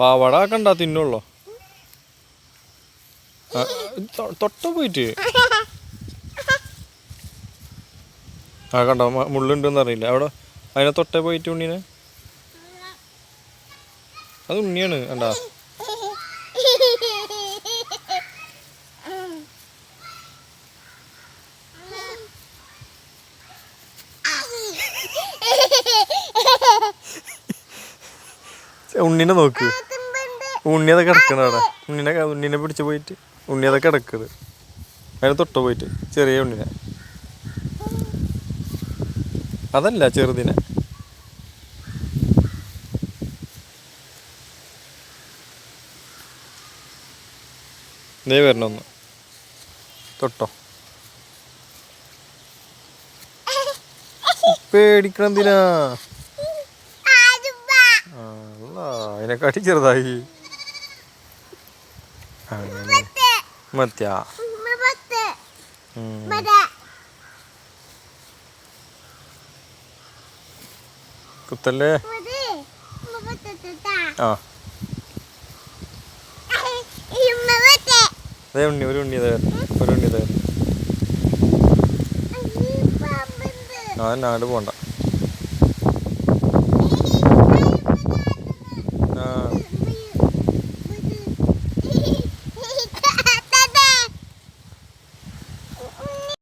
പാവാട കണ്ടാ തിന്നുള്ളോ? തൊട്ട പോയിട്ട്. ആ കണ്ടോ മുള്ളുണ്ടെന്ന് അറിയില്ല. അവിടെ അതിനെ തൊട്ടേ പോയിട്ട് ഉണ്ണീനെ? അത് ഉണ്ണിയാണ് കണ്ടാ? ഉണ്ണിനെ നോക്ക്. ഉണ്ണിയത കിടക്കണ അവിടെ. ഉണ്ണിനെ ഉണ്ണിനെ പിടിച്ച് പോയിട്ട് ഉണ്ണിയത കിടക്കത് അതിനെ തൊട്ട പോയിട്ട് ചെറിയ ഉണ്ണിനെ. അതല്ല ചെറുതിനെ. ദേ വരണൊന്ന് തൊട്ടോ. പേടിക്കണെന്തിനാ അല്ല അതിനെക്കാട്ടി ചെറുതായി. മത്യാ. കുത്തല്ലേ? ആ. അതേ ഉണ്ണി ഒരു ഉണ്ണി തേർ ഒരു ഉണ്ണി തേർ ആ നാട് പോണ്ട.